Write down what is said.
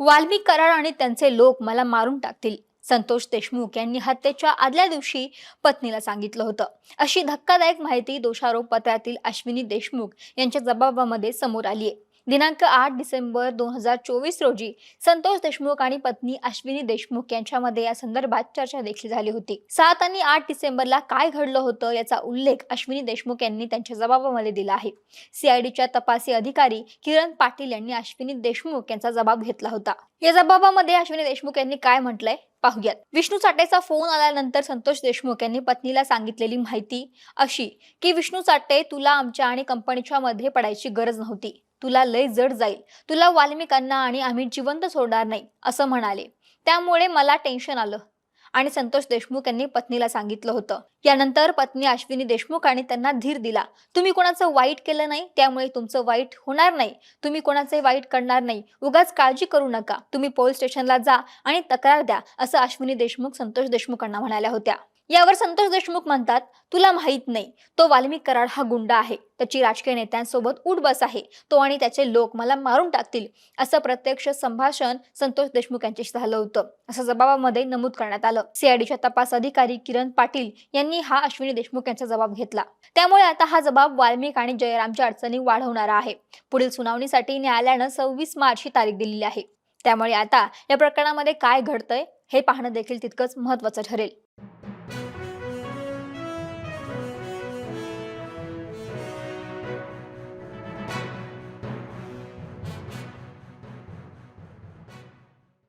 वाल्मिक कराड आणि त्यांचे लोक मला मारून टाकतील. संतोष देशमुख यांनी हत्येच्या आदल्या दिवशी पत्नीला सांगितलं होतं. अशी धक्कादायक माहिती दोषारोप पत्रातील अश्विनी देशमुख यांच्या जबाबामध्ये समोर आली आहे दिनांक आठ डिसेंबर दोन हजार चोवीस रोजी संतोष देशमुख आणि पत्नी अश्विनी देशमुख यांच्यामध्ये या संदर्भात चर्चा देखील झाली होती. सात आणि आठ डिसेंबरला काय घडलं होतं याचा उल्लेख अश्विनी देशमुख यांनी त्यांच्या जबाबामध्ये दिला आहे. सीआयडीच्या तपासी अधिकारी किरण पाटील यांनी अश्विनी देशमुख यांचा जबाब घेतला होता. या जबाबामध्ये अश्विनी देशमुख यांनी काय म्हटलंय? पाहूयात. विष्णू चाटेचा फोन आल्यानंतर संतोष देशमुख यांनी पत्नीला सांगितलेली माहिती अशी की विष्णू चाटे तुला आमच्या आणि कंपनीच्या मध्ये पडायची गरज नव्हती. तुला लय जड जाईल. तुला वाल्मिकांना आणि आम्ही जिवंत सोडणार नाही असं म्हणाले. त्यामुळे मला टेन्शन आलं. आणि संतोष देशमुख यांनी पत्नीला सांगितलं होतं. यानंतर पत्नी अश्विनी देशमुख आणि त्यांना धीर दिला. तुम्ही कोणाचं वाईट केलं नाही त्यामुळे तुमचं वाईट होणार नाही. तुम्ही कोणाचे वाईट करणार नाही. उगाच काळजी करू नका. तुम्ही पोलीस स्टेशनला जा आणि तक्रार द्या असं अश्विनी देशमुख संतोष देशमुखांना म्हणाल्या होत्या. यावर संतोष देशमुख म्हणतात तुला माहीत नाही तो वाल्मिक कराड हा गुंडा आहे. त्याची राजकीय नेत्यांसोबत उठबस आहे. तो आणि त्याचे लोक मला मारून टाकतील. असं प्रत्यक्ष संभाषण संतोष देशमुख यांच्याशी झालं होतं. असं जबाबामध्ये नमूद करण्यात आलं. सीआयडीच्या तपास अधिकारी किरण पाटील यांनी हा अश्विनी देशमुख यांचा जबाब घेतला. त्यामुळे आता हा जबाब वाल्मिक आणि जयरामच्या अडचणी वाढवणारा आहे. पुढील सुनावणीसाठी न्यायालयानं सव्वीस मार्च ही तारीख दिलेली आहे. त्यामुळे आता या प्रकरणामध्ये काय घडतंय हे पाहणं देखील तितकंच महत्वाचं ठरेल.